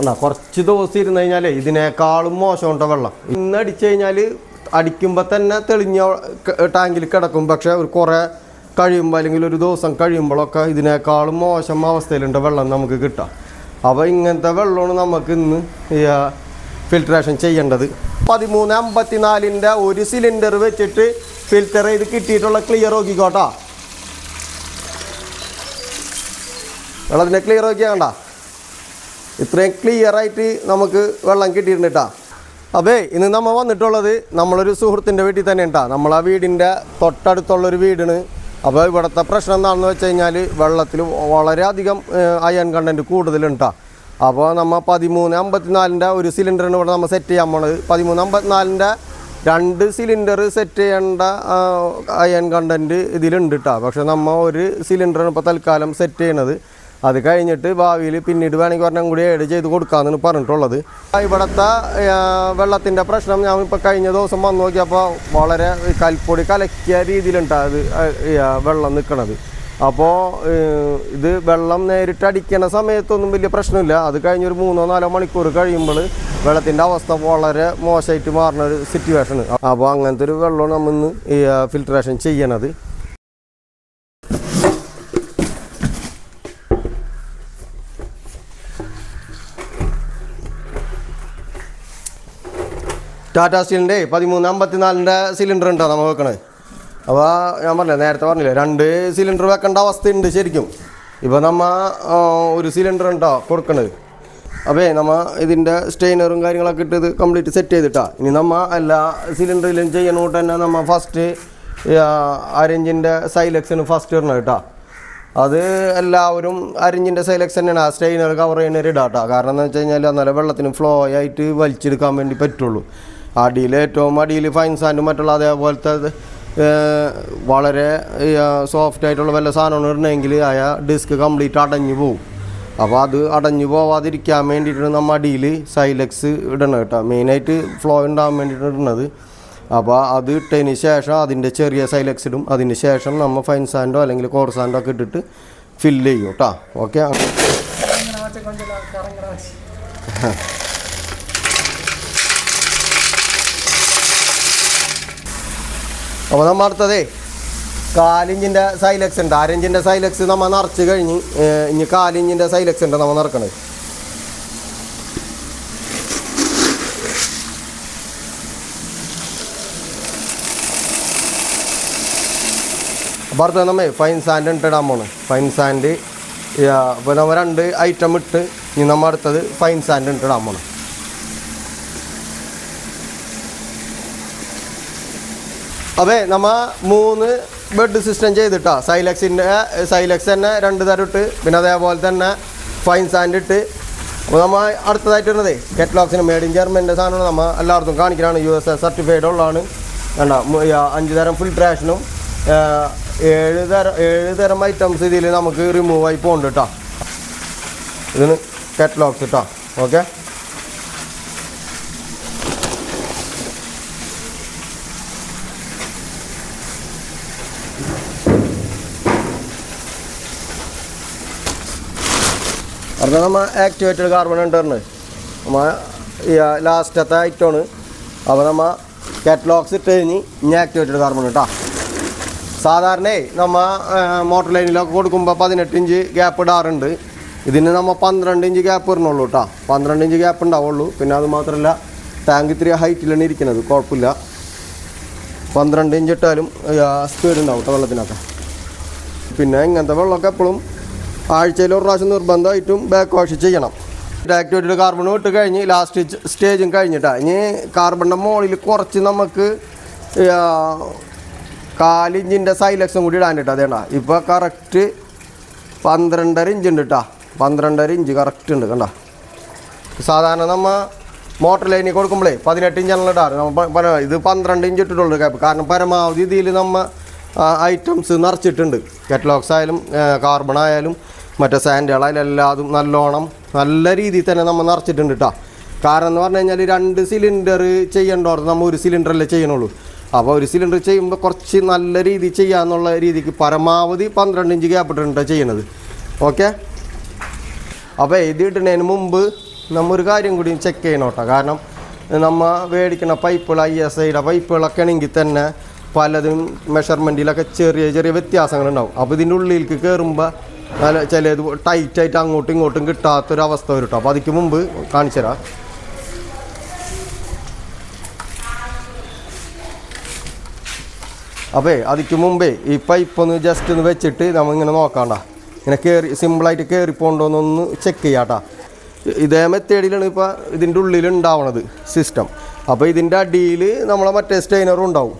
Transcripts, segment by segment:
എന്നാ കുറച്ച് ദിവസം ഇരുന്ന് കഴിഞ്ഞാലേ ഇതിനേക്കാളും മോശം ഉണ്ടോ വെള്ളം? ഇന്ന് അടിച്ചു കഴിഞ്ഞാൽ അടിക്കുമ്പോൾ തന്നെ തെളിഞ്ഞ ടാങ്കിൽ കിടക്കും. പക്ഷെ ഒരു കുറേ കഴിയുമ്പോൾ അല്ലെങ്കിൽ ഒരു ദിവസം കഴിയുമ്പോഴൊക്കെ ഇതിനേക്കാളും മോശം അവസ്ഥയിലുണ്ട് വെള്ളം നമുക്ക് കിട്ടാം അപ്പോൾ ഇങ്ങനത്തെ വെള്ളമാണ് നമുക്ക് ഇന്ന് ഫിൽട്രേഷൻ ചെയ്യേണ്ടത്. പതിമൂന്ന് അമ്പത്തിനാലിന്റെ ഒരു സിലിണ്ടർ വെച്ചിട്ട് ഫിൽറ്റർ ചെയ്ത് കിട്ടിയിട്ടുള്ള ക്ലിയർ നോക്കിക്കോട്ടാ. വെള്ളത്തിനെ ക്ലിയർ നോക്കിയാ ഇത്രയും ക്ലിയർ ആയിട്ട് നമുക്ക് വെള്ളം കിട്ടിയിട്ടുണ്ട് കേട്ടോ അപ്പേ ഇന്ന് നമ്മൾ വന്നിട്ടുള്ളത് നമ്മളൊരു സുഹൃത്തിന്റെ വീട്ടിൽ തന്നെ ഉണ്ടാ നമ്മളാ വീടിന്റെ തൊട്ടടുത്തുള്ളൊരു വീടാണ്. അപ്പോൾ ഇവിടുത്തെ പ്രശ്നം എന്താണെന്ന് വെച്ച് കഴിഞ്ഞാൽ വെള്ളത്തിൽ വളരെയധികം അയൺ കണ്ടന്റ് കൂടുതലുണ്ടാ അപ്പോൾ നമ്മൾ പതിമൂന്ന് അമ്പത്തിനാലിന്റെ ഒരു സിലിണ്ടറിന് ഇവിടെ നമ്മൾ സെറ്റ് ചെയ്യാൻ പോണത്. പതിമൂന്ന് അമ്പത്തിനാലിന്റെ രണ്ട് സിലിണ്ടർ സെറ്റ് ചെയ്യേണ്ട അയൺ കണ്ടന്റ് ഇതിലുണ്ട് കേട്ടോ പക്ഷെ നമ്മൾ ഒരു സിലിണ്ടറാണ് ഇപ്പോൾ തൽക്കാലം സെറ്റ് ചെയ്യണത്. അത് കഴിഞ്ഞിട്ട് ഭാവിയിൽ പിന്നീട് വേണമെങ്കിൽ ഒരെണ്ണം കൂടി ഏഡ് ചെയ്ത് കൊടുക്കാമെന്നാണ് പറഞ്ഞിട്ടുള്ളത്. ഇവിടുത്തെ വെള്ളത്തിന്റെ പ്രശ്നം ഞാൻ ഇപ്പോൾ കഴിഞ്ഞ ദിവസം വന്നു നോക്കിയപ്പോൾ വളരെ കൽപ്പൊടി കലക്കിയ രീതിയിലുണ്ടാ അത് വെള്ളം നിൽക്കണത് അപ്പോൾ ഇത് വെള്ളം നേരിട്ട് അടിക്കണ സമയത്തൊന്നും വലിയ പ്രശ്നമില്ല. അത് കഴിഞ്ഞൊരു മൂന്നോ നാലോ മണിക്കൂർ കഴിയുമ്പോൾ വെള്ളത്തിന്റെ അവസ്ഥ വളരെ മോശമായിട്ട് മാറുന്ന ഒരു സിറ്റുവേഷൻ അപ്പോൾ അങ്ങനത്തെ ഒരു വെള്ളമാണ് നമ്മൾ ഫിൽട്രേഷൻ ചെയ്യണത്. ടാറ്റാ സ്റ്റീലിന്റെ പതിമൂന്ന് അമ്പത്തിനാലിന്റെ സിലിണ്ടർ ഉണ്ടോ നമ്മൾ വെക്കണത് അപ്പോൾ ഞാൻ പറഞ്ഞില്ല നേരത്തെ പറഞ്ഞില്ലേ രണ്ട് സിലിണ്ടർ വെക്കേണ്ട അവസ്ഥയുണ്ട് ശരിക്കും. ഇപ്പോൾ നമ്മ ഒരു സിലിണ്ടർ ഉണ്ടോ കൊടുക്കണത് അപ്പേ നമ്മ ഇതിന്റെ സ്റ്റെയിനറും കാര്യങ്ങളൊക്കെ ഇട്ട് ഇത് കംപ്ലീറ്റ് സെറ്റ് ചെയ്തിട്ടാ. ഇനി നമ്മ എല്ലാ സിലിണ്ടറിലും ചെയ്യണോട്ട് തന്നെ നമ്മൾ ഫസ്റ്റ് അരഞ്ചിന്റെ സൈലക്സിന് ഫസ്റ്റ് ഇടണം കേട്ടോ. അത് എല്ലാവരും അരഞ്ചിന്റെ സൈലക്സ് തന്നെയാണ് ആ സ്റ്റെയിനർ കവർ ചെയ്യുന്നവർ ഇടാം കേട്ടോ കാരണം എന്ന് വെച്ച് കഴിഞ്ഞാൽ അന്നേരം വെള്ളത്തിന് ഫ്ലോ ആയിട്ട് വലിച്ചെടുക്കാൻ വേണ്ടി പറ്റുള്ളൂ. അടിയിൽ ഏറ്റവും അടിയിൽ ഫൈൻ സാൻഡും മറ്റുള്ള അതേപോലത്തെ വളരെ സോഫ്റ്റ് ആയിട്ടുള്ള വല്ല സാധനമാണ് ഇടണമെങ്കിൽ ആയ ഡിസ്ക് കംപ്ലീറ്റ് അടഞ്ഞു പോകും അപ്പോൾ അത് അടഞ്ഞു പോവാതിരിക്കാൻ വേണ്ടിയിട്ട് നമ്മൾ അടിയിൽ സൈലക്സ് ഇടണം കേട്ടോ. മെയിനായിട്ട് ഫ്ലോ ഉണ്ടാകാൻ വേണ്ടിയിട്ടാണ് ഇടുന്നത് അപ്പോൾ അത് ഇട്ടതിന് ശേഷം അതിന്റെ ചെറിയ സൈലക്സ് ഇടും. അതിന് ശേഷം നമ്മൾ ഫൈൻ സാൻഡോ അല്ലെങ്കിൽ കോർ സാൻഡോ ഒക്കെ ഇട്ടിട്ട് ഫില്ല് ചെയ്യും കേട്ടോ. ഓക്കെ അപ്പോൾ നമ്മൾ അടുത്തതേ കാലിഞ്ചിന്റെ സൈലക്സ് ഉണ്ട്. അരഞ്ചിന്റെ സൈലക്സ് നമ്മൾ നിറച്ച് കഴിഞ്ഞ് ഇനി കാലിഞ്ചിന്റെ സൈലക്സ് ഉണ്ട് നമ്മൾ നിറക്കണത്? അടുത്ത നമ്മേ ഫൈൻ സാൻഡ് ഇട്ട് ഇടാൻ പോണ്. ഫൈൻ സാൻഡ് അപ്പോൾ നമ്മൾ രണ്ട് ഐറ്റം ഇട്ട് ഇനി നമ്മൾ അടുത്തത് ഫൈൻ സാൻഡ് ഇട്ട് ഇടാൻ അതെ നമ്മ മൂന്ന് ബെഡ് സിസ്റ്റം ചെയ്തിട്ടാ. സൈലക്സിന്റെ സൈലക്സ് തന്നെ രണ്ട് തരം ഇട്ട് പിന്നെ അതേപോലെ തന്നെ ഫൈൻ സാൻഡ് ഇട്ട്. അപ്പോൾ നമ്മൾ അടുത്തതായിട്ട് വരുന്നത് കെറ്റ്ലോക്സിന് മേഡ് ഇൻ ജർമ്മന്റെ സാധനമാണ്. നമ്മൾ എല്ലായിടത്തും കാണിക്കലാണ്. യു എസ് എ സർട്ടിഫൈഡ് ഉള്ളതാണ്. വേണ്ട അഞ്ച് തരം ഫിൽട്രേഷനും ഏഴ് തരം ഏഴ് തരം ഐറ്റംസ് ഇതിൽ നമുക്ക് റിമൂവ് ആയി പോകുന്നുണ്ട് കേട്ടോ ഇതിന് കെറ്റ്ലോക്സ് കേട്ടോ ഓക്കെ അടുത്ത നമ്മൾ ആക്ടിവേറ്റഡ് കാർബൺ ഉണ്ട് നമ്മൾ ലാസ്റ്റത്തെ ഐറ്റമാണ്. അപ്പോൾ നമ്മൾ കാറ്റലോഗ്സ് ഇട്ട് കഴിഞ്ഞ് ഇനി ആക്ടിവേറ്റഡ് കാർബൺ കേട്ടോ സാധാരണ നമ്മൾ മോട്ടർ ലൈനിലൊക്കെ കൊടുക്കുമ്പോൾ പതിനെട്ട് ഇഞ്ച് ഗ്യാപ്പ് ഇടാറുണ്ട്. ഇതിന് നമ്മൾ പന്ത്രണ്ട് ഇഞ്ച് ഗ്യാപ്പ് ഇടണുള്ളൂ കേട്ടോ പന്ത്രണ്ട് ഇഞ്ച് ഗ്യാപ്പ് ഉണ്ടാവുള്ളൂ പിന്നെ അത് മാത്രമല്ല ടാങ്ക് ഇത്തിരി ഹൈറ്റിലാണ് ഇരിക്കുന്നത് കുഴപ്പമില്ല പന്ത്രണ്ട് ഇഞ്ച് ഇട്ടാലും സ്പീഡ് ഉണ്ടാവും കേട്ടോ വെള്ളത്തിനൊക്കെ. പിന്നെ ഇങ്ങനത്തെ വെള്ളമൊക്കെ എപ്പോഴും ആഴ്ചയിൽ ഒരു പ്രാവശ്യം നിർബന്ധമായിട്ടും ബാക്ക് വാഷ് ചെയ്യണം. ആക്ടിവേറ്റഡ് കാർബൺ ഇട്ട് കഴിഞ്ഞ് ലാസ്റ്റ് സ്റ്റേജും കഴിഞ്ഞിട്ടാണ് ഇനി കാർബണിന്റെ മുകളിൽ കുറച്ച് നമുക്ക് കാലിഞ്ചിന്റെ സൈലക്സും കൂടി ഇടാനിട്ടാ. അതേണ്ട ഇപ്പോൾ കറക്റ്റ് പന്ത്രണ്ടര ഇഞ്ച് ഉണ്ട് കേട്ടോ പന്ത്രണ്ടര ഇഞ്ച് കറക്റ്റ് ഉണ്ട് കണ്ട. സാധാരണ നമ്മൾ മോട്ടർ ലൈനിൽ കൊടുക്കുമ്പോഴേ പതിനെട്ട് ഇഞ്ചാണല്ലോ ഇടാറ്. നമ്മ പ- പല- ഇത് പന്ത്രണ്ട് ഇഞ്ച് ഇട്ടിട്ടുള്ളൂ ക്യാപ്പ് കാരണം പരമാവധി ഇതിൽ നമ്മൾ ഐറ്റംസ് നിറച്ചിട്ടുണ്ട്. കെറ്റലോക്സ് ആയാലും കാർബൺ ആയാലും മറ്റേ സാൻഡുകളായാലും അതും നല്ലോണം നല്ല രീതിയിൽ തന്നെ നമ്മൾ നിറച്ചിട്ടുണ്ട് കേട്ടോ കാരണം എന്ന് പറഞ്ഞു കഴിഞ്ഞാൽ രണ്ട് സിലിണ്ടർ ചെയ്യേണ്ടോർത്ത് നമ്മൾ ഒരു സിലിണ്ടറല്ലേ ചെയ്യണുള്ളൂ. അപ്പോൾ ഒരു സിലിണ്ടർ ചെയ്യുമ്പോൾ കുറച്ച് നല്ല രീതിയിൽ ചെയ്യാമെന്നുള്ള രീതിക്ക് പരമാവധി പന്ത്രണ്ട് ഇഞ്ച് ഗ്യാപ്പ് ഇട്ടിട്ടാണ് ചെയ്യണത്. ഓക്കെ അപ്പോൾ എഴുതി ഇടുന്നതിന് മുമ്പ് നമ്മൊരു കാര്യം കൂടി ചെക്ക് ചെയ്യണം കേട്ടോ കാരണം നമ്മൾ മേടിക്കുന്ന പൈപ്പുകൾ ഐ എസ് ഐയുടെ പൈപ്പുകളൊക്കെ ആണെങ്കിൽ തന്നെ പലതും മെഷർമെന്റിലൊക്കെ ചെറിയ ചെറിയ വ്യത്യാസങ്ങളുണ്ടാവും. അപ്പോൾ ഇതിന്റെ ഉള്ളിലേക്ക് കയറുമ്പോൾ ചിലത് ടൈറ്റായിട്ട് അങ്ങോട്ടും ഇങ്ങോട്ടും കിട്ടാത്തൊരവസ്ഥ വരും കേട്ടോ അപ്പോൾ അതിക്ക് മുമ്പ് കാണിച്ചു തരാം. അപ്പേ അതിക്ക് മുമ്പേ ഈ പൈപ്പ് ഒന്ന് ജസ്റ്റ് ഒന്ന് വെച്ചിട്ട് നമ്മൾ ഇങ്ങനെ നോക്കാണ്ട ഇങ്ങനെ കയറി സിമ്പിളായിട്ട് കയറി പോകണ്ടോന്നൊന്ന് ചെക്ക് ചെയ്യാട്ടാ ഇതേ മെത്തേഡിലാണ് ഇപ്പോൾ ഇതിന്റെ ഉള്ളിൽ ഉണ്ടാവണത് സിസ്റ്റം അപ്പോൾ ഇതിന്റെ അടിയിൽ നമ്മളെ മറ്റേ സ്റ്റെയിനറും ഉണ്ടാവും.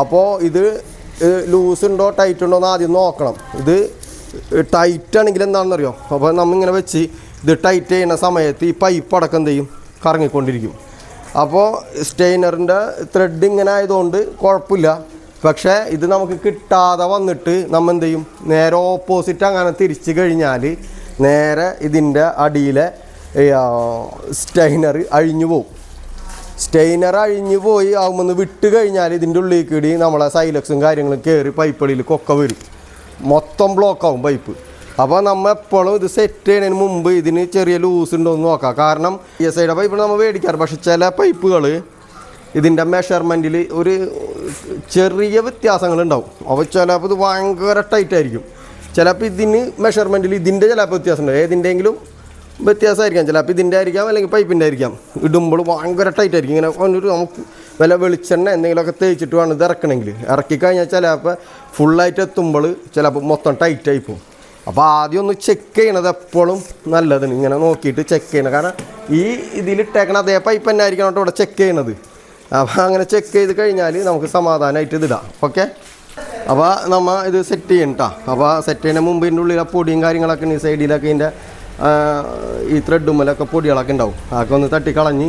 അപ്പോൾ ഇത് ലൂസ് ഉണ്ടോ ടൈറ്റ് ഉണ്ടോ എന്ന് ആദ്യം നോക്കണം. ഇത് ടൈറ്റ് ആണെങ്കിൽ എന്താണെന്നറിയോ? അപ്പോൾ നമ്മിങ്ങനെ വെച്ച് ഇത് ടൈറ്റ് ചെയ്യുന്ന സമയത്ത് ഈ പൈപ്പ് അടക്കം ചെയ്യും? കറങ്ങിക്കൊണ്ടിരിക്കും. അപ്പോൾ സ്റ്റെയിനറിന്റെ ത്രെഡ് ഇങ്ങനെ ആയതുകൊണ്ട് കുഴപ്പമില്ല. പക്ഷേ ഇത് നമുക്ക് കിട്ടാതെ വന്നിട്ട് നമ്മൾ എന്ത് ചെയ്യും? നേരെ ഓപ്പോസിറ്റ് അങ്ങനെ തിരിച്ച് കഴിഞ്ഞാൽ നേരെ ഇതിന്റെ അടിയിലെ സ്റ്റെയിനർ അഴിഞ്ഞു പോകും സ്റ്റെയിനർ അഴിഞ്ഞു പോയി ആകുമ്പോൾ വിട്ട് കഴിഞ്ഞാൽ ഇതിന്റെ ഉള്ളിൽ കൂടി നമ്മളെ സൈലക്സും കാര്യങ്ങളും കയറി പൈപ്പടിയിൽ കൊക്ക വരും. മൊത്തം ബ്ലോക്ക് ആവും പൈപ്പ് അപ്പോൾ നമ്മൾ എപ്പോഴും ഇത് സെറ്റ് ചെയ്യുന്നതിന് മുമ്പ് ഇതിന് ചെറിയ ലൂസ് ഉണ്ടോ എന്ന് നോക്കാം. കാരണം ഈ സൈഡ് പൈപ്പ് നമ്മൾ മേടിക്കാറ്. പക്ഷെ ചില പൈപ്പുകൾ ഇതിന്റെ മെഷർമെന്റിൽ ഒരു ചെറിയ വ്യത്യാസങ്ങളുണ്ടാവും അപ്പോൾ ചിലപ്പോൾ ഇത് ഭയങ്കര ടൈറ്റ് ആയിരിക്കും. ചിലപ്പോൾ ഇതിന് മെഷർമെന്റിൽ ഇതിന്റെ ചിലപ്പോൾ വ്യത്യാസം ഉണ്ടാവും ഏതിന്റെങ്കിലും വ്യത്യാസമായിരിക്കാം ചിലപ്പോൾ. ഇതിന്റെ ആയിരിക്കാം അല്ലെങ്കിൽ പൈപ്പിന്റെ ആയിരിക്കാം. ഇടുമ്പോൾ ഭയങ്കര ടൈറ്റ് ആയിരിക്കും. ഇങ്ങനെ ഒരു നമുക്ക് വില വെളിച്ചെണ്ണ എന്തെങ്കിലുമൊക്കെ തേച്ചിട്ട് വേണം ഇത് ഇറക്കണമെങ്കിൽ. ഇറക്കി കഴിഞ്ഞാൽ ചിലപ്പോൾ ഫുള്ളായിട്ട് എത്തുമ്പോൾ ചിലപ്പോൾ മൊത്തം ടൈറ്റായി പോകും. അപ്പോൾ ആദ്യം ഒന്ന് ചെക്ക് ചെയ്യണത് എപ്പോഴും നല്ലതാണ്. ഇങ്ങനെ നോക്കിയിട്ട് ചെക്ക് ചെയ്യണം. കാരണം ഈ ഇതിലിട്ടേക്കണ അതേ പൈപ്പ് തന്നെ ആയിരിക്കണം കേട്ടോ ഇവിടെ ചെക്ക് ചെയ്യണത്. അപ്പോൾ അങ്ങനെ ചെക്ക് ചെയ്ത് കഴിഞ്ഞാൽ നമുക്ക് സമാധാനമായിട്ട് ഇതിടാം ഓക്കെ അപ്പോൾ നമ്മൾ ഇത് സെറ്റ് ചെയ്യണം കേട്ടോ അപ്പോൾ സെറ്റ് ചെയ്യുന്ന മുമ്പ് ഇതിന്റെ ഉള്ളിൽ പൊടിയും കാര്യങ്ങളൊക്കെ ഉണ്ട് ഈ സൈഡിലൊക്കെ ഇതിന്റെ ഈ ത്രെഡുമ്മലൊക്കെ പൊടികളൊക്കെ ഉണ്ടാവും. അതൊക്കെ ഒന്ന് തട്ടിക്കളഞ്ഞ്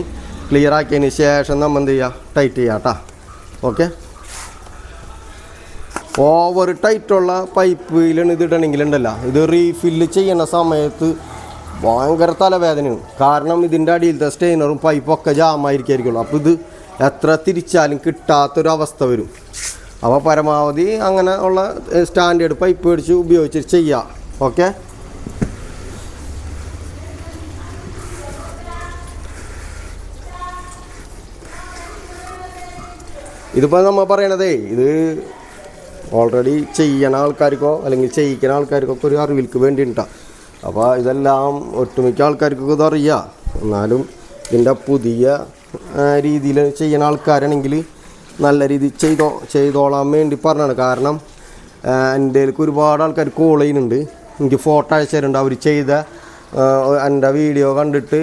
ക്ലിയർ ആക്കിയതിന് ശേഷം നമ്മൾ എന്ത് ചെയ്യുക ടൈറ്റ് ചെയ്യാം കേട്ടോ ഓക്കെ ഓവർ ടൈറ്റുള്ള പൈപ്പിലാണ് ഇത് ഇടണമെങ്കിലുണ്ടല്ലോ ഇത് റീഫില്ല് ചെയ്യുന്ന സമയത്ത് ഭയങ്കര തലവേദനയാണ്. കാരണം ഇതിന്റെ അടിയിലത്തെ സ്റ്റെയിനറും പൈപ്പൊക്കെ ജാമായിരിക്കുള്ളൂ അപ്പോൾ ഇത് എത്ര തിരിച്ചാലും കിട്ടാത്തൊരവസ്ഥ വരും. അപ്പോൾ പരമാവധി അങ്ങനെ ഉള്ള സ്റ്റാൻഡേർഡ് പൈപ്പ് മേടിച്ച് ഉപയോഗിച്ച് ചെയ്യാം. ഓക്കെ ഇതിപ്പോൾ നമ്മൾ പറയണതേ ഇത് ഓൾറെഡി ചെയ്യണ ആൾക്കാർക്കോ അല്ലെങ്കിൽ ചെയ്യിക്കുന്ന ആൾക്കാർക്കോ ഒക്കെ ഒരു അറിവിൽക്ക് വേണ്ടിയിട്ടാണ് അപ്പോൾ ഇതെല്ലാം ഒട്ടുമിക്ക ആൾക്കാർക്കൊക്കെ ഇത് അറിയാം. എന്നാലും ഇതിന്റെ പുതിയ രീതിയിൽ ചെയ്യുന്ന ആൾക്കാരാണെങ്കിൽ നല്ല രീതിയിൽ ചെയ്തോ ചെയ്തോളാൻ വേണ്ടി പറഞ്ഞാണ്. കാരണം എന്റെ ഒരുപാട് ആൾക്കാർ കോൾ ചെയ്യുന്നുണ്ട്. എനിക്ക് ഫോട്ടോ അയച്ചു അവർ ചെയ്ത എന്റെ വീഡിയോ കണ്ടിട്ട്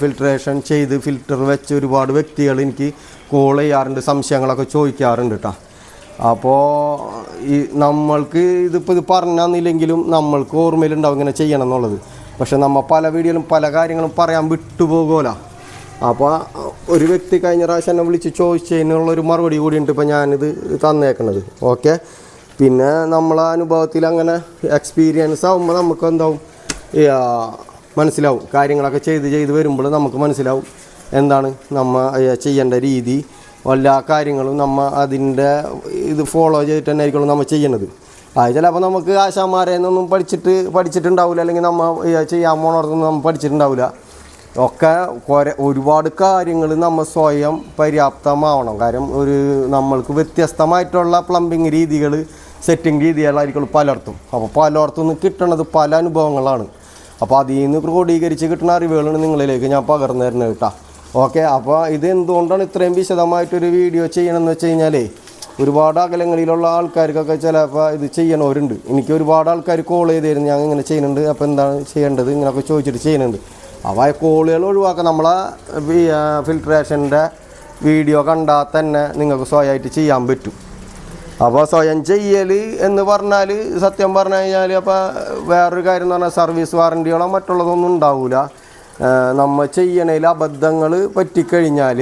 ഫിൽട്രേഷൻ ചെയ്ത് ഫിൽറ്റർ വെച്ച് ഒരുപാട് വ്യക്തികൾ എനിക്ക് കോൾ ചെയ്യാറുണ്ട് സംശയങ്ങളൊക്കെ ചോദിക്കാറുണ്ട് കേട്ടോ അപ്പോൾ ഈ നമ്മൾക്ക് ഇതിപ്പോൾ ഇത് പറഞ്ഞില്ലെങ്കിലും നമ്മൾക്ക് ഓർമ്മയിലുണ്ടാവും ഇങ്ങനെ ചെയ്യണം എന്നുള്ളത് പക്ഷെ നമ്മൾ പല വീഡിയോയിലും പല കാര്യങ്ങളും പറയാൻ വിട്ടുപോകുമല്ലോ അപ്പോൾ ഒരു വ്യക്തി കഴിഞ്ഞ പ്രാവശ്യം എന്നെ വിളിച്ച് ചോദിച്ചതിനുള്ളൊരു മറുപടി കൂടി ഉണ്ട് ഇപ്പോൾ ഞാനിത് തന്നേക്കണത്. ഓക്കെ? പിന്നെ നമ്മളെ അനുഭവത്തിൽ അങ്ങനെ എക്സ്പീരിയൻസ് ആകുമ്പോൾ നമുക്ക് എന്താവും മനസ്സിലാവും. കാര്യങ്ങളൊക്കെ ചെയ്ത് ചെയ്ത് വരുമ്പോൾ നമുക്ക് മനസ്സിലാവും. എന്താണ് നമ്മ ഏ, ചെയ്യേണ്ട രീതി എല്ലാ കാര്യങ്ങളും നമ്മൾ അതിന്റെ ഇത് ഫോളോ ചെയ്തിട്ട് തന്നെ ആയിരിക്കും നമ്മൾ ചെയ്യണത്. അത് ചിലപ്പോൾ നമുക്ക് ആശാന്മാരെ നിന്നൊന്നും പഠിച്ചിട്ട് പഠിച്ചിട്ടുണ്ടാവില്ല അല്ലെങ്കിൽ നമ്മൾ ചെയ്യാൻ പോണോടത്തൊന്നും നമ്മൾ പഠിച്ചിട്ടുണ്ടാവില്ല ഒക്കെ കുറെ ഒരുപാട് കാര്യങ്ങൾ നമ്മൾ സ്വയം പര്യാപ്തമാവണം. കാരണം ഒരു നമ്മൾക്ക് വ്യത്യസ്തമായിട്ടുള്ള പ്ലംബിങ് രീതികൾ സെറ്റിംഗ് രീതികളായിരിക്കും പലർത്തും. അപ്പോൾ പലർത്തും നിന്ന് കിട്ടണത് പല അനുഭവങ്ങളാണ്. അപ്പോൾ അതിൽ നിന്ന് ക്രോഡീകരിച്ച് കിട്ടുന്ന അറിവുകളാണ് നിങ്ങളിലേക്ക് ഞാൻ പകർന്നു തരുന്നത് കേട്ടോ. ഓക്കെ അപ്പോൾ ഇത് എന്തുകൊണ്ടാണ് ഇത്രയും വിശദമായിട്ടൊരു വീഡിയോ ചെയ്യണമെന്ന് വെച്ച് കഴിഞ്ഞാലേ ഒരുപാട് അകലങ്ങളിലുള്ള ആൾക്കാർക്കൊക്കെ ചിലപ്പോൾ ഇത് ചെയ്യണവരുണ്ട്. എനിക്ക് ഒരുപാട് ആൾക്കാർ കോൾ ചെയ്തിരുന്നു ഞാൻ ഇങ്ങനെ ചെയ്യുന്നുണ്ട് അപ്പോൾ എന്താണ് ചെയ്യേണ്ടത് ഇങ്ങനെയൊക്കെ ചോദിച്ചിട്ട് ചെയ്യുന്നുണ്ട്. അപ്പോൾ ആ കോളുകൾ ഒഴിവാക്കുക നമ്മളെ ഫിൽട്രേഷന്റെ വീഡിയോ കണ്ടാൽ തന്നെ നിങ്ങൾക്ക് സ്വയമായിട്ട് ചെയ്യാൻ പറ്റും. അപ്പോൾ സ്വയം ചെയ്യൽ എന്ന് പറഞ്ഞാൽ സത്യം പറഞ്ഞു കഴിഞ്ഞാൽ അപ്പോൾ വേറൊരു കാര്യം എന്ന് പറഞ്ഞാൽ സർവീസ് വാറന്റികളോ മറ്റുള്ളതൊന്നും ഉണ്ടാവില്ല നമ്മൾ ചെയ്യണതിൽ അബദ്ധങ്ങൾ പറ്റിക്കഴിഞ്ഞാൽ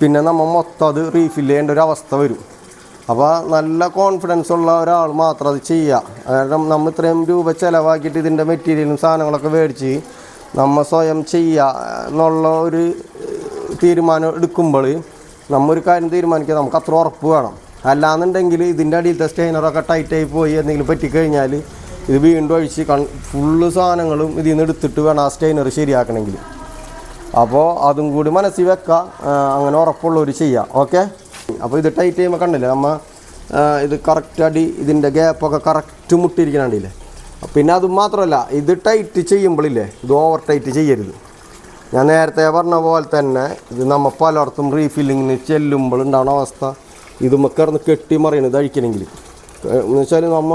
പിന്നെ നമ്മൾ മൊത്തം അത് റീഫിൽ ചെയ്യേണ്ട ഒരു അവസ്ഥ വരും. അപ്പോൾ നല്ല കോൺഫിഡൻസ് ഉള്ള ഒരാൾ മാത്രം അത് ചെയ്യുക കാരണം നമ്മൾ ഇത്രയും രൂപ ചിലവാക്കിയിട്ട് ഇതിന്റെ മെറ്റീരിയലും സാധനങ്ങളൊക്കെ മേടിച്ച് നമ്മൾ സ്വയം ചെയ്യുക എന്നുള്ള ഒരു തീരുമാനം എടുക്കുമ്പോൾ നമ്മൊരു കാര്യം തീരുമാനിക്കുക നമുക്ക് അത്ര ഉറപ്പ് വേണം. അല്ലാന്നുണ്ടെങ്കിൽ ഇതിന്റെ അടിയിലത്തെ സ്റ്റെയിനറൊക്കെ ടൈറ്റായി പോയി എന്തെങ്കിലും പറ്റിക്കഴിഞ്ഞാൽ ഇത് വീണ്ടും അഴിച്ച് കൺ ഫുള്ള് സാധനങ്ങളും ഇതിൽ നിന്ന് എടുത്തിട്ട് വേണം ആ സ്റ്റൈനർ ശരിയാക്കണമെങ്കിൽ. അപ്പോൾ അതും കൂടി മനസ്സിൽ വെക്കുക അങ്ങനെ ഉറപ്പുള്ളവർ ചെയ്യുക ഓക്കെ അപ്പോൾ ഇത് ടൈറ്റ് ചെയ്യുമ്പോൾ കണ്ടില്ലേ നമ്മൾ ഇത് കറക്റ്റ് അടി ഇതിന്റെ ഗ്യാപ്പൊക്കെ കറക്റ്റ് മുട്ടിയിരിക്കണണ്ടില്ലേ പിന്നെ അത് മാത്രമല്ല ഇത് ടൈറ്റ് ചെയ്യുമ്പോഴില്ലേ ഇത് ഓവർ ടൈറ്റ് ചെയ്യരുത്. ഞാൻ നേരത്തെ പറഞ്ഞ പോലെ തന്നെ ഇത് നമ്മൾ പലയിടത്തും റീഫില്ലിങ്ങിന് ചെല്ലുമ്പോൾ ഉണ്ടാവുന്ന അവസ്ഥ ഇത് കിടന്ന് കെട്ടി മറിയണത് അഴിക്കണമെങ്കിൽ എന്ന് വെച്ചാൽ നമ്മ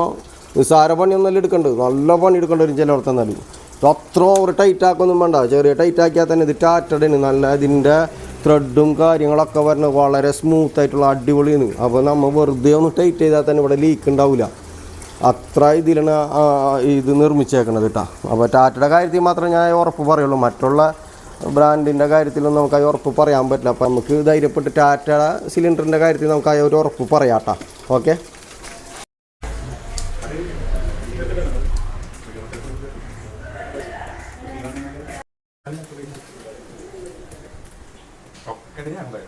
നിസ്സാര പണിയൊന്നല്ല എടുക്കേണ്ടത്. നല്ല പണി എടുക്കേണ്ട ഒരു ചില എന്നാലും. ഇത് അത്ര ഓവർ ടൈറ്റ് ആക്കൊന്നും വേണ്ട. ചെറിയ ടൈറ്റ് ആക്കിയാൽ തന്നെ ഇത് ടാറ്റഡാണ് നല്ല ഇതിന്റെ ത്രെഡും കാര്യങ്ങളൊക്കെ വരുന്നത് വളരെ സ്മൂത്ത് ആയിട്ടുള്ള അടിപൊളിയാണ്. അപ്പോൾ നമ്മൾ വെറുതെ ഒന്ന് ടൈറ്റ് ചെയ്താൽ തന്നെ ഇവിടെ ലീക്ക് ഉണ്ടാവില്ല അത്ര ഇതിലാണ് ഇത് നിർമ്മിച്ചേക്കണത് കേട്ടോ അപ്പോൾ ടാറ്റയുടെ കാര്യത്തിൽ മാത്രമേ ഞാൻ ഉറപ്പ് പറയുള്ളൂ. മറ്റുള്ള ബ്രാൻഡിന്റെ കാര്യത്തിലൊന്നും നമുക്ക് ആ ഉറപ്പ് പറയാൻ പറ്റില്ല. അപ്പോൾ നമുക്ക് ധൈര്യപ്പെട്ട് ടാറ്റയുടെ സിലിണ്ടറിന്റെ കാര്യത്തിൽ നമുക്ക് ഒരു ഉറപ്പ് പറയാം കേട്ടോ ഓക്കെ ¿Qué tenía Android?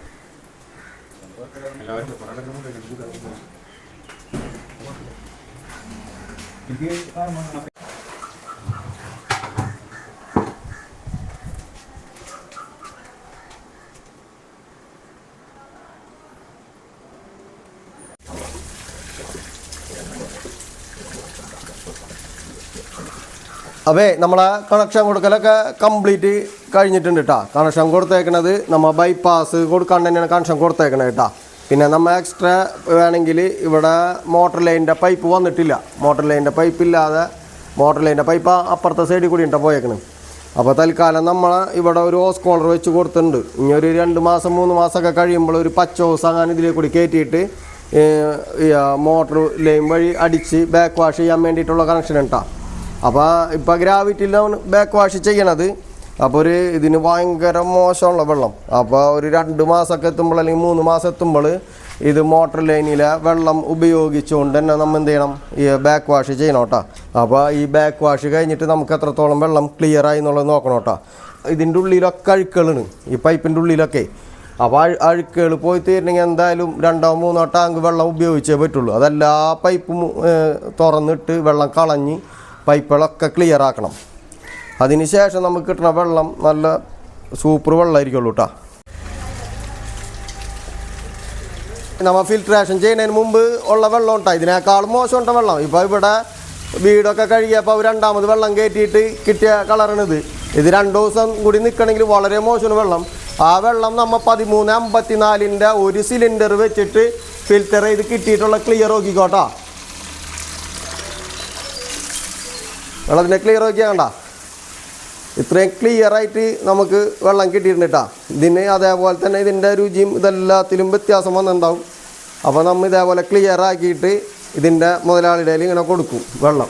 അതെ നമ്മളെ കണക്ഷൻ കൊടുക്കലൊക്കെ കംപ്ലീറ്റ് കഴിഞ്ഞിട്ടുണ്ട് കേട്ടോ കണക്ഷൻ കൊടുത്തേക്കണത് നമ്മൾ ബൈപ്പാസ് കൊടുക്കാൻ തന്നെയാണ് കണക്ഷൻ കൊടുത്തേക്കണത് കേട്ടോ. പിന്നെ നമ്മൾ എക്സ്ട്രാ വേണമെങ്കിൽ ഇവിടെ മോട്ടർ ലൈനിന്റെ പൈപ്പ് വന്നിട്ടില്ല. മോട്ടർ ലൈനിന്റെ പൈപ്പ് ഇല്ലാതെ മോട്ടർ ലൈനിന്റെ പൈപ്പ് അപ്പുറത്തെ സൈഡിൽ കൂടി ഉണ്ടോ പോയേക്കണ്. അപ്പോൾ തൽക്കാലം നമ്മൾ ഇവിടെ ഒരു ഹോസ് കോളർ വെച്ച് കൊടുത്തിട്ടുണ്ട്. ഇനി ഒരു രണ്ട് മാസം മൂന്ന് മാസമൊക്കെ കഴിയുമ്പോൾ ഒരു പച്ച ഹോസ് അങ്ങനെ ഇതിലേക്ക് കൂടി കയറ്റിയിട്ട് മോട്ടർ ലൈൻ വഴി അടിച്ച് ബാക്ക് വാഷ് ചെയ്യാൻ വേണ്ടിയിട്ടുള്ള കണക്ഷൻ ഉണ്ടാ അപ്പോൾ ഇപ്പോൾ ഗ്രാവിറ്റിയിലാണ് ബാക്ക് വാഷ് ചെയ്യണത്. അപ്പോൾ ഒരു ഇതിന് ഭയങ്കര മോശമുള്ള വെള്ളം. അപ്പോൾ ഒരു രണ്ട് മാസമൊക്കെ എത്തുമ്പോൾ അല്ലെങ്കിൽ മൂന്ന് മാസം എത്തുമ്പോൾ ഇത് മോട്ടർ ലൈനിലെ വെള്ളം ഉപയോഗിച്ചുകൊണ്ട് തന്നെ നമ്മൾ എന്ത് ചെയ്യണം? ഈ ബാക്ക് വാഷ് ചെയ്യണം കേട്ടോ. അപ്പോൾ ഈ ബാക്ക് വാഷ് കഴിഞ്ഞിട്ട് നമുക്ക് എത്രത്തോളം വെള്ളം ക്ലിയർ ആയി എന്നുള്ളത് നോക്കണം കേട്ടോ. ഇതിന്റെ ഉള്ളിലൊക്കെ അഴുക്കളാണ് ഈ പൈപ്പിന്റെ ഉള്ളിലൊക്കെ. അപ്പോൾ അഴു അഴുക്കുകൾ പോയി തീരണമെങ്കിൽ എന്തായാലും രണ്ടോ മൂന്നോ ടാങ്ക് വെള്ളം ഉപയോഗിച്ചേ പറ്റുള്ളൂ. അതെല്ലാ പൈപ്പും തുറന്നിട്ട് വെള്ളം കളഞ്ഞ് പൈപ്പുകളൊക്കെ ക്ലിയർ ആക്കണം അതിന് ശേഷം നമുക്ക് കിട്ടുന്ന വെള്ളം നല്ല സൂപ്പർ വെള്ളമായിരിക്കുള്ളൂ കേട്ടോ നമ്മൾ ഫിൽട്രേഷൻ ചെയ്യുന്നതിന് മുമ്പ് ഉള്ള വെള്ളം ഉണ്ടായി ഇതിനേക്കാൾ മോശമുണ്ട വെള്ളം. ഇപ്പോൾ ഇവിടെ വീടൊക്കെ കഴുകിയപ്പോൾ രണ്ടാമത് വെള്ളം കയറ്റിയിട്ട് കിട്ടിയ കളറാണിത് ഇത്. രണ്ട് ദിവസം കൂടി നിൽക്കണമെങ്കിൽ വളരെ മോശമാണ് വെള്ളം. ആ വെള്ളം നമ്മൾ പതിമൂന്ന് അമ്പത്തിനാലിന്റെ ഒരു സിലിണ്ടർ വെച്ചിട്ട് ഫിൽറ്റർ ചെയ്ത് കിട്ടിയിട്ടുള്ള ക്ലിയർ നോക്കിക്കോട്ടോ വെള്ളത്തിന്റെ ക്ലിയർ നോക്കിയാൽ കണ്ട? ഇത്രയും ക്ലിയർ ആയിട്ട് നമുക്ക് വെള്ളം കിട്ടിയിട്ടുണ്ട് കേട്ടോ ഇതിന് അതേപോലെ തന്നെ ഇതിന്റെ രുചിയും ഇതെല്ലാത്തിലും വ്യത്യാസം വന്നിട്ടുണ്ടാവും. അപ്പോൾ നമ്മൾ ഇതേപോലെ ക്ലിയർ ആക്കിയിട്ട് ഇതിന്റെ മുതലാളിയുടെ ഇങ്ങനെ കൊടുക്കും വെള്ളം.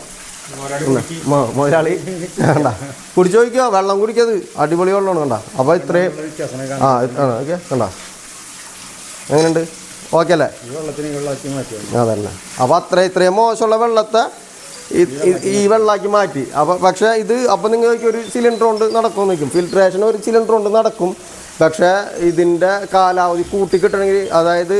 മുതലാളി വേണ്ട കുടിച്ചു നോക്കിയോ വെള്ളം കുടിക്കത് അടിപൊളി വെള്ളമാണ് കണ്ട. അപ്പോൾ ഇത്രയും ആ ഓക്കെ കണ്ട. എങ്ങനെയുണ്ട്? ഓക്കെ അല്ലേ? അതല്ല. അപ്പോൾ അത്ര ഇത്രയും മോശമുള്ള വെള്ളത്തെ ഈ- വെള്ളമാക്കി മാറ്റി. അപ്പം പക്ഷേ ഇത് അപ്പം നിങ്ങൾക്ക് ഒരു സിലിണ്ടർ കൊണ്ട് നടക്കും നിൽക്കും ഫിൽട്രേഷൻ ഒരു സിലിണ്ടർ കൊണ്ട് നടക്കും. പക്ഷേ ഇതിന്റെ കാലാവധി കൂട്ടി കിട്ടണമെങ്കിൽ അതായത്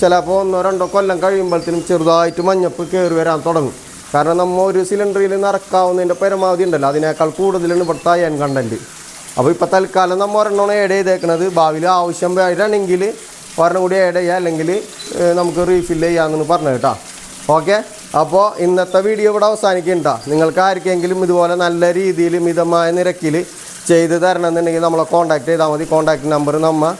ചിലപ്പോൾ ഒന്നോ രണ്ടോ കൊല്ലം കഴിയുമ്പോഴത്തേനും ചെറുതായിട്ട് മഞ്ഞപ്പ് കയറി വരാൻ തുടങ്ങും. കാരണം നമ്മൾ ഒരു സിലിണ്ടറിൽ നിറക്കാവുന്നതിന്റെ പരമാവധി ഉണ്ടല്ലോ. അതിനേക്കാൾ കൂടുതലാണ് ഇവിടുത്തെ അയൺ കണ്ടന്റ് അപ്പോൾ ഇപ്പോൾ തൽക്കാലം നമ്മൾ ഒരെണ്ണം ഏഡ് ചെയ്തേക്കണത്. ഭാവിയിൽ ആവശ്യം വരണമെങ്കിൽ ഒരെണ്ണം കൂടി ഏഡ് ചെയ്യുക അല്ലെങ്കിൽ നമുക്ക് റീഫിൽ ചെയ്യാമെന്ന് പറഞ്ഞു കേട്ടോ. ഓക്കെ അപ്പോൾ ഇന്നത്തെ വീഡിയോ ഇവിടെ അവസാനിക്കണ്ട നിങ്ങൾക്ക് ആർക്കെങ്കിലും ഇതുപോലെ നല്ല രീതിയിൽ മിതമായ നിരക്കിൽ ചെയ്ത് തരണം എന്നുണ്ടെങ്കിൽ നമ്മളെ കോൺടാക്ട് ചെയ്താൽ മതി. കോൺടാക്ട് നമ്പർ നമ്മൾ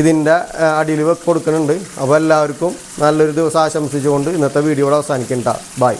ഇതിന്റെ അടിയിൽ കൊടുക്കുന്നുണ്ട്. അപ്പോൾ എല്ലാവർക്കും നല്ലൊരു ദിവസം ആശംസിച്ചുകൊണ്ട് ഇന്നത്തെ വീഡിയോ ഇവിടെ അവസാനിക്കണ്ട ബൈ